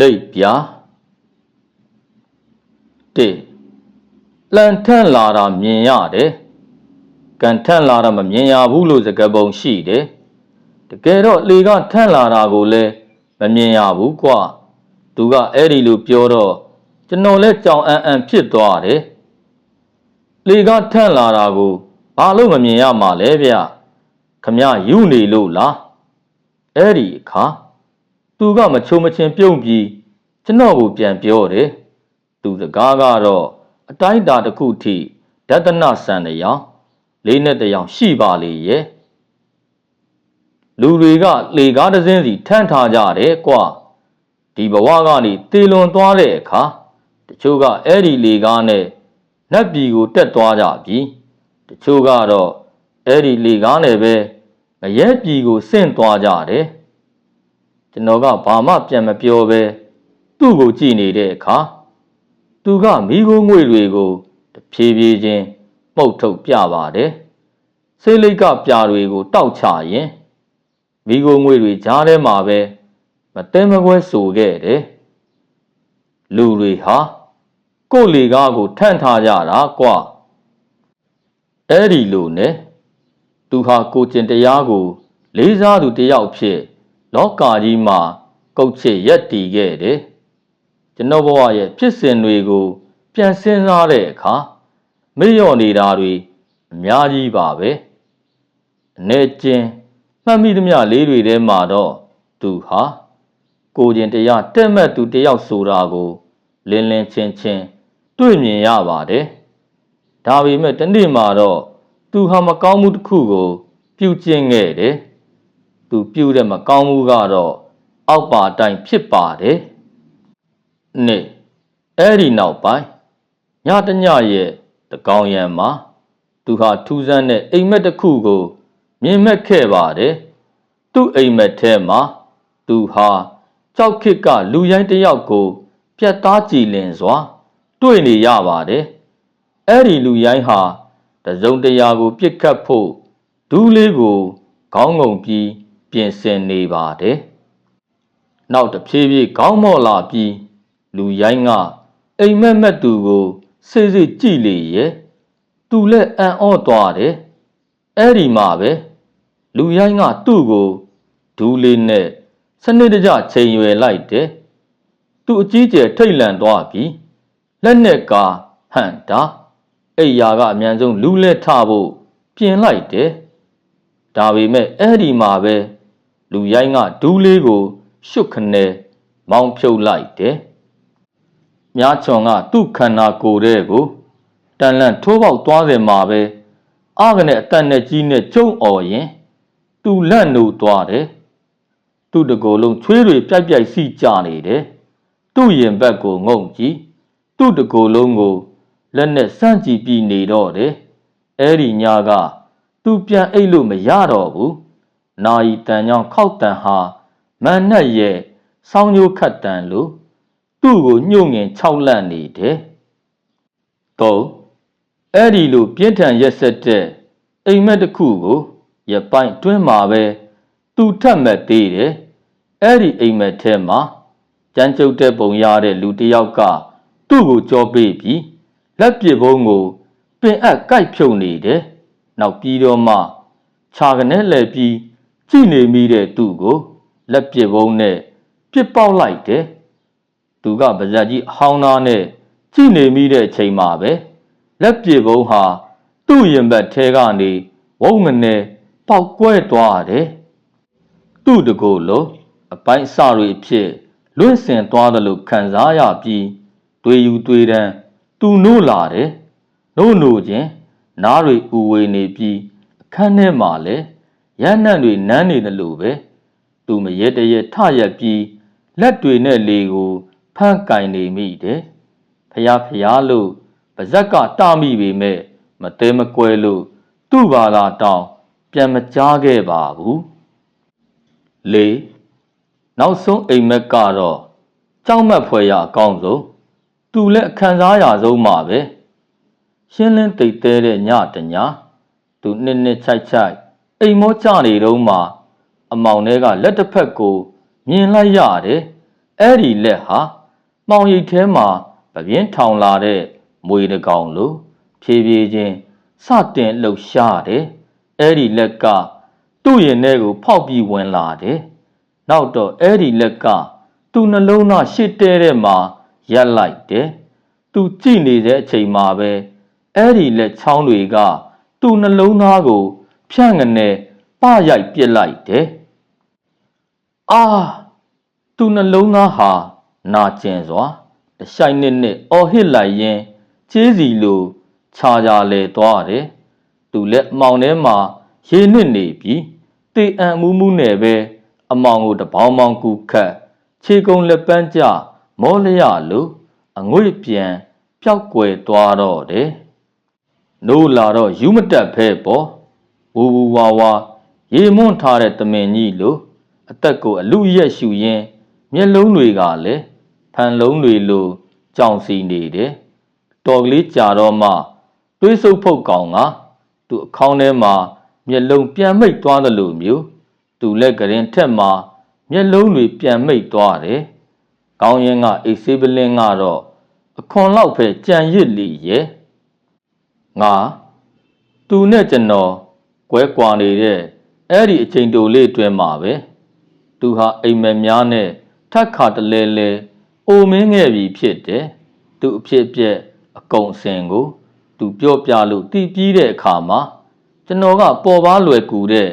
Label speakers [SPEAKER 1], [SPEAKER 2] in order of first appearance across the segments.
[SPEAKER 1] လိပ်ပြာတေလန်ထန့်လာတာမြင်ရတယ်ကန်ထန့်လာတာမမြင်ရဘူးလို့စကားပုံရှိတယ်တကယ်တော့လေကထန့်လာတာကိုလည်းမမြင်ရဘူးကွာသူကအဲ့ဒီလိုပြောတော့ကျွန်တော်လည်းကြောင်အန်အန်ဖြစ်သွားတယ်လေကထန့်လာတာကိုဘာလို့မမြင်ရမှာလဲဗျခမယူနေလို့လားအဲ့ဒီအခါ သူကမချုံမချင်းပြုံးပြီးကျွန်တော်ကိုပြန်ပြောတယ်သူစကားကတော့အတိုင်းအတာတစ်ခုထိဒသနဆန်တစ်ယောင်လေးနဲ့တစ်ယောင်ရှိပါလေရဲ့လူတွေကလေကားတစ်စင်းစီထမ်းထားကြတယ်ကွာဒီဘဝကနေတေလွန်သွားတဲ့အခါတချို့ကအဲ့ဒီလေကားနဲ့နတ်ပြည်ကိုတက်သွားကြပြီတချို့ကတော့အဲ့ဒီလေကားနဲ့ပဲငရဲပြည်ကိုဆင့်သွားကြတယ် ကျွန်တော်ကဘာမှပြန်မပြောပဲသူ့ကိုကြည့်နေတဲ့အခါသူကမိခိုးငွေတွေကိုတဖြည်းဖြည်းချင်းပုတ်ထုတ်ပြပါတယ်ဆေးလိပ်ကပြာတွေကိုတောက်ချရင်မိခိုးငွေတွေကြားထဲမှာပဲမတင်မခွဲဆိုခဲ့တယ်လူတွေဟာကိုယ်လေကားကိုထန့်ထားကြတာကွာအဲ့ဒီလိုနဲ့သူဟာကိုကျင်တရားကို လေးစားသူတယောက်ဖြစ် လောကကြီးမှာကုတ်ချစ်ရက်တည်ခဲ့တယ်ကျွန်တော်ဘဝရဲ့ဖြစ်စဉ်တွေကို ပြန်စဉ်းစားတဲ့အခါမေ့လျော့နေတာတွေအများကြီးပါပဲအနေချင်းမှတ်မိသမျှလေးတွေထဲမှာတော့သူဟာကိုကျင်တရားတက်မဲ့သူတယောက်ဆိုတာကို လင်းလင်းချင်းချင်းတွေ့မြင်ရပါတယ်ဒါပေမဲ့တနေ့မှာတော့သူဟာမကောင်းမှုတစ်ခုကို ပြုကျင့်ခဲ့တယ် သူပြုတဲ့မကောင်းမှုကတော့အောက်ပါတိုင်းဖြစ်ပါတယ်နေအဲ့ဒီနောက်ပိုင်းညတညရဲ့တကောင်ရံမှာသူဟာထူးဆန်းတဲ့အိမ်မက်တစ်ခုကို မြင်မဲ့ခဲ့ပါတယ်သူ့အိမ်မက်ထဲမှာသူဟာကြောက်ခစ်ကလူရိုင်းတစ်ယောက်ကိုပြတ်သားကြည်လင်စွာ တွေ့နေရပါတယ်အဲ့ဒီလူရိုင်းဟာတစုံတရာကို ပြစ်ခတ်ဖို့ဒူးလေးကိုခေါင်းငုံပြီး ပြင်ဆင်နေပါတယ်နောက်တစ်ဖြည်းဖြည်းခေါင်းမော့လာပြီးလူရိုင်းကအိမ်မက်မက်သူကိုစေစေကြည့်လေရဲ့သူလည်းအံ့ဩသွားတယ်အဲ့ဒီမှာပဲလူရိုင်းကသူ့ကိုဒူးလေးနဲ့စနစ်တကျချိန်ရွယ်လိုက်တယ်သူအကြီးကျယ်ထိတ်လန့်သွားပြီးလက်နဲ့ကာဟန်တာအိယာကအမြန်ဆုံးလူလဲထဖို့ပြင်လိုက်တယ်ဒါပေမဲ့အဲ့ဒီမှာပဲ လူရိုင်းကဒူးလေးကိုရှုတ်ခနဲမောင်းဖြုတ်လိုက်တယ်မြားချွန်ကသူ့ခန္ဓာကိုယ်တဲ့ကိုတန်လန့်ထိုးပေါက်သွားတယ်မှာပဲအာကနဲ့အတန်နဲ့ကြီးနဲ့ကျုံអော်ရင်သူလန့်နိုးသွားတယ်သူ့တကိုယ်လုံးချွေးတွေပြိုက်ပြိုက်စီကြနေတယ်သူ့ရင်ဘက်ကိုငုံကြည့်သူ့တကိုယ်လုံးကိုလက်နဲ့စန့်ကြည့်ပြီးနေတော့တယ်အဲ့ဒီညကသူပြန်အိတ်လို့မရတော့ဘူး နာယီတန်ကြောင့်ခောက်တန်ဟာမန်နဲ့ရဲ့ဆောင်းညိုးခတ်တန်လို့သူ့ကိုညှို့ငင်ခြောက်လန့်နေတယ်တော့အဲ့ဒီလိုပြင်းထန်ရက်ဆက်တဲ့အိမ်မက်တစ်ခုကိုရပိုင်တွင်းမှာပဲသူထက်မဲ့သေးတယ်အဲ့ဒီအိမ်မက်ထဲမှာကြမ်းကြုတ်တဲ့ပုံရတဲ့လူတစ်ယောက်ကသူ့ကိုကြောပေးပြီးလက်ပစ်ဘုံကိုပင်အပ်ကိုက်ဖြုတ်နေတယ်နောက်ပြီးတော့မှခြာကနေလဲပြီး ကြည့်နေမိတဲ့သူ့ကိုလက်ပစ်ဘုံနဲ့ပြစ်ပေါက်လိုက်တယ်သူကပါဇက်ကြီးအဟောင်းသားနဲ့ကြည့်နေမိတဲ့အချိန်မှာပဲလက်ပစ်ဘုံဟာသူ့ရင်ဘတ်ထဲကနေဝုံငနေပေါက်ကွဲသွားတယ်သူ့တကိုယ်လုံးအပိုင်းစတွေဖြစ်လွင့်စင်သွားတယ်လို့ခံစားရပြီးတွေယူတွေတန်းသူနို့လာတယ်နို့နို့ချင်းနားတွေဥဝေနေပြီးအခန်းထဲမှာလည်း ရဟန်းတွေနမ်းနေတယ်လို့ပဲသူမရဲတရဲထရက်ပြီးလက်တွေနဲ့လေကိုဖမ်းကင်နေမိတယ်ဖျားဖျားလို့ပါဇက်ကတမိပေမဲ့မသေးမကွဲလို့သူ့ဘာသာတောင်းပြန်မကြားခဲ့ပါဘူးလေနောက်ဆုံးအိမ်မက်ကတော့ကြောက်မက်ဖွယ်ရအကောင်းဆုံးသူလည်းအခန်းစားရဆုံးမှာပဲရှင်းလင်းတိတ်တဲတဲ့ညတညာသူနှစ်နှစ်ချိုက်ချိုက် အိမ်မောကြနေတော့မှအမောင်ထဲကလက်တစ်ဖက်ကိုမြင်လိုက်ရတယ်အဲ့ဒီလက်ဟာမှောင်ရိပ်ထဲမှာပပြင်းထောင်လာတဲ့မွေတကောင်လိုဖြည်းဖြည်းချင်းစတင်လှုပ်ရှားတယ်အဲ့ဒီလက်ကသူ့ရင်ထဲကိုဖောက်ပြီးဝင်လာတယ်နောက်တော့အဲ့ဒီလက်ကသူ့နှလုံးသားရှစ်တဲတဲ့မှာရက်လိုက်တယ်သူကြည့်နေတဲ့အချိန်မှာပဲအဲ့ဒီလက်ချောင်းတွေကသူ့နှလုံးသားကို ဖြန့်ကနေပရိုက်ပစ်လိုက်တယ်အာသူ့နှလုံးသားဟာနာကျင်စွာတရှိုင်နစ်နစ်အော်ဟစ်လိုက်ရင်ကျေးစီလိုခြာကြလေသွားတယ်သူလည်းအမောင်ထဲမှာရေနစ်နေပြီတေအံမူးမူးနဲ့ပဲအမောင်ကိုတပေါင်းပေါင်းကူခတ်ခြေကုံလက်ပန်းကျမောလျလိုအငွေ့ပြန်ပျောက်ကွယ်သွားတော့တယ်နိုးလာတော့ယူမတက်ဖဲပေါ့ ဝူဝူဝါဝါရေမွန့်ထားတဲ့တမင်ကြီးလိုအသက်ကိုအလူရက်ရှူရင်းမျက်လုံးတွေကလည်းဖန်လုံးတွေလိုကြောင်စီနေတယ်တော်ကလေးကြာတော့မှတွေးဆုပ်ဖုတ်ကောင်ကသူ့အခေါင်းထဲမှာမျက်လုံးပြန်မိတ်သွားသလိုမျိုးသူလက်ကရင်ထက်မှာမျက်လုံးတွေပြန်မိတ်သွားတယ်။ကောင်းရင်ကအိတ်ဆေးပလင်းကတော့အခွန်လောက်ပဲကြံရစ်လီရဲ့။ငါသူနဲ့ကျွန်တော် ကွဲကွာနေတဲ့အဲ့ဒီအချိန်တိုလေးအတွင်းမှာပဲသူဟာအိမ်မက်များနဲ့ထက်ခါတလဲလဲအိုမင်းခဲ့ပြီဖြစ်တယ်။သူအဖြစ်အပျက်အကုန်အစင်ကို သူပြောပြလို့တည်ပြီးတဲ့အခါမှာကျွန်တော်ကပေါ်ပါလွယ်ကူတဲ့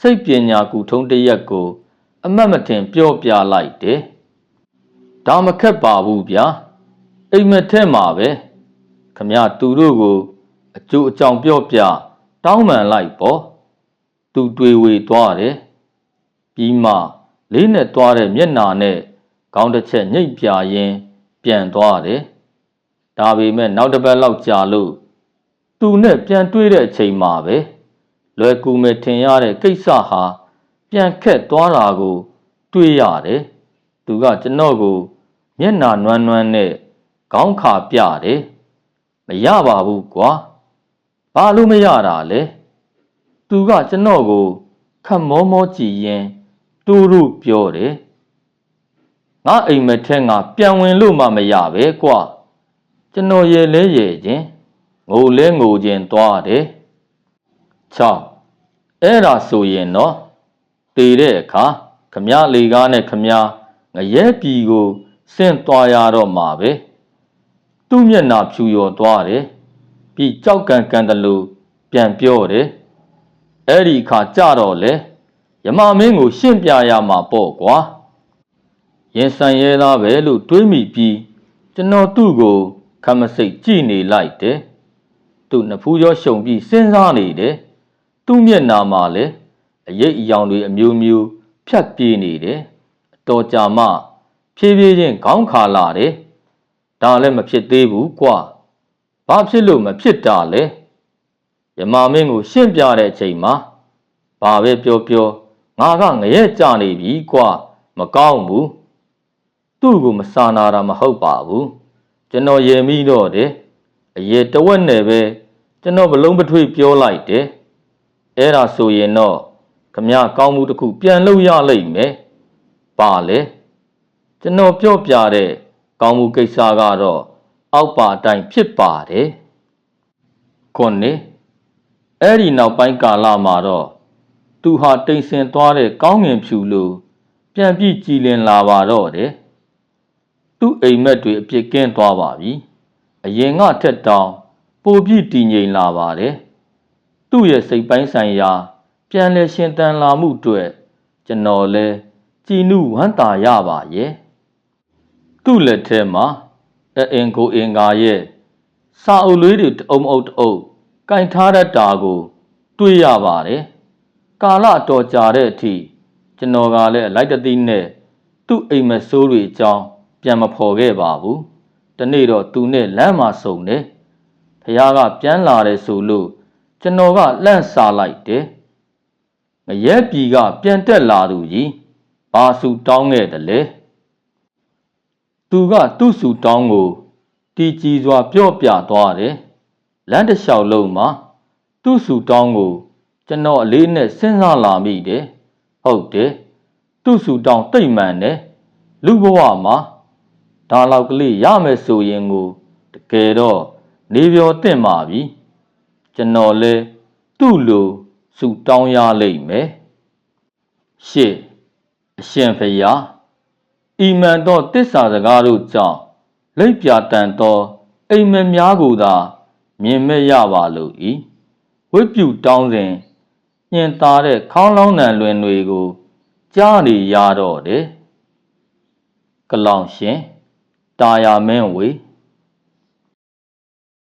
[SPEAKER 1] စိတ်ပညာကူထုံးတစ်ရက်ကို အမတ်မထင်ပြောပြလိုက်တယ်။ဒါမခက်ပါဘူးဗျာ။အိမ်မက်ထဲမှာပဲခမရသူတို့ကိုအကျိုးအကြောင်းပြောပြ တောင်းပန်လိုက်ပေါ့။သူတွေဝေသွားတယ်။ပြီးမှလေးနဲ့သွားတဲ့မျက်နာနဲ့ခေါင်းတစ်ချက်ညှိပ်ပြရင်းပြန်သွားတယ်။ဒါပေမဲ့နောက်တစ်ပတ်လောက်ကြာလို့သူနဲ့ပြန်တွေ့တဲ့အချိန်မှာပဲလွယ်ကူမဲ့ထင်ရတဲ့ကိစ္စဟာပြန်ခက်သွားတာကို တွေ့ရတယ်။သူကကျွန်တော်ကိုမျက်နာနွမ်းနွမ်းနဲ့ခေါင်းခါပြတယ်။မရပါဘူးကွာ။ ဘာလို့မရတာလဲ။သူကကျွန်တော်ကိုခတ်မောမောကြည့်ရင်တူတူပြောတယ်။ငါအိမ်မက်ထဲငါပြန်ဝင်လို့မှမရပဲကွာ။ကျွန်တော်ရဲ့လဲရဲ့ချင်းငိုလဲငိုခြင်းသွားတယ်6အဲ့ဒါဆိုရင်တော့တည်တဲ့အခါခမည်းလေကားနဲ့ခမည်းငရဲပြည်ကိုဆင့်သွားရတော့မှာပဲသူ့မျက်နှာဖြူရော်သွားတယ် ပြီးကြောက်ကန်ကန်တလူပြန်ပြောတယ်အဲ့ဒီအခါကြတော့လေယမမင်းကို ရှင့်ပြရမှာပေါ့ကွာရင်ဆန်ရဲသားပဲလို့တွေးမိပြီးကျွန်တော်သူ့ကိုခမစိတ်ကြည့်နေလိုက်တယ်သူ့နဖူးရောရှုံပြီးစဉ်းစားနေတယ်သူ့မျက်နာမှာလည်းအရေးအယောင်တွေအမျိုးမျိုးဖြတ်ပြေးနေတယ်အတော်ကြာမှဖြည်းဖြည်းချင်းခေါင်းခါလာတယ်ဒါလည်းမဖြစ်သေးဘူးကွာ ဘာဖြစ်လို့မဖြစ်တာလဲယမမင်းကိုရှင်းပြတဲ့အချိန်မှာဘာပဲပြောပြောငါကငရဲကြနေပြီကွာမကောင်းဘူးသူ့ကိုမစာနာတာမဟုတ်ပါဘူးကျွန်တော်ယယ်မိတော့တယ်အရေတဝက်နဲ့ပဲကျွန်တော်ဘလုံးပထွေးပြောလိုက်တယ်အဲ့ဒါဆိုရင်တော့ခမကောင်းမှုတစ်ခုပြန်လုပ်ရလိမ့်မယ်ပါလေကျွန်တော်ပြောပြတဲ့ကောင်းမှုကိစ္စကတော့ အောက်ပါအတိုင်းဖြစ်ပါတယ်ခုနှစ်အဲ့ဒီနောက်ပိုင်းကာလမှာတော့သူဟာတိမ်ဆင်သွားတဲ့ကောင်းငင်ဖြူလိုပြန်ပြီးကြည်လင်လာပါတော့တယ်သူ့အိမ်မက်တွေအပြစ်ကင်းသွားပါပြီအရင်ကထက်တောင်ပိုပြီးတည်ငြိမ်လာပါတယ်သူ့ရဲ့စိတ်ပိုင်းဆိုင်ရာ ပြန်လဲရှင်တန်လာမှုအတွက်ကျွန်တော်လဲကြည်နုဝမ်းသာရပါရဲ့သူ့လက်ထဲမှာ အင်ကိုအင်ကာရဲ့စာအုပ်လေးတွေတအုံအုပ်တအုပ်ကင်ထားတတ်တာကို တွေ့ရပါတယ်ကာလတော်ကြာတဲ့အထိကျွန်တော်ကလည်းလိုက်တသိနဲ့သူ့အိမ်မဆိုးတွေအကြောင်းပြန်မဖော်ခဲ့ပါဘူးတနေ့တော့သူနဲ့လမ်းမှာစုံတယ်ဖះကပြန်လာတယ်ဆိုလို့ကျွန်တော်ကလှန့်စာလိုက်တယ်ငရဲပြည်ကပြန်တက်လာသူကြီးဘာစုတောင်းခဲ့တယ်လဲ သူကသူ့စုတောင်းကိုတီကြည်စွာပြော့ပြသွားတယ်လမ်းတစ်လျှောက်လုံးမှာသူ့စုတောင်းကိုကျွန်တော်အလေးနဲ့စဉ်းစားလာမိတယ်ဟုတ်တယ်သူ့စုတောင်းတိတ်မှန်တယ်လူဘဝမှာဒါလောက်ကလေးရမယ်ဆိုရင်ကိုတကယ်တော့နေပြောတင့်ပါပြီကျွန်တော်လဲသူ့လိုဆူတောင်းရလိမ့်မယ်ရှစ်အရှင်ဖျား ဤမှန်သောတစ္ဆာစကားတို့ကြောင့်လိပ်ပြတန်သောအိမ်မက်များကိုသာ မြင်မဲ့ရပါလို့ဤဝိပုတောင်းစဉ်ညင်သာတဲ့ခေါင်းလောင်းနံလွင်တွေကိုကြားနေရတော့တယ်ကလောင်ရှင်တာယာမင်းဝေ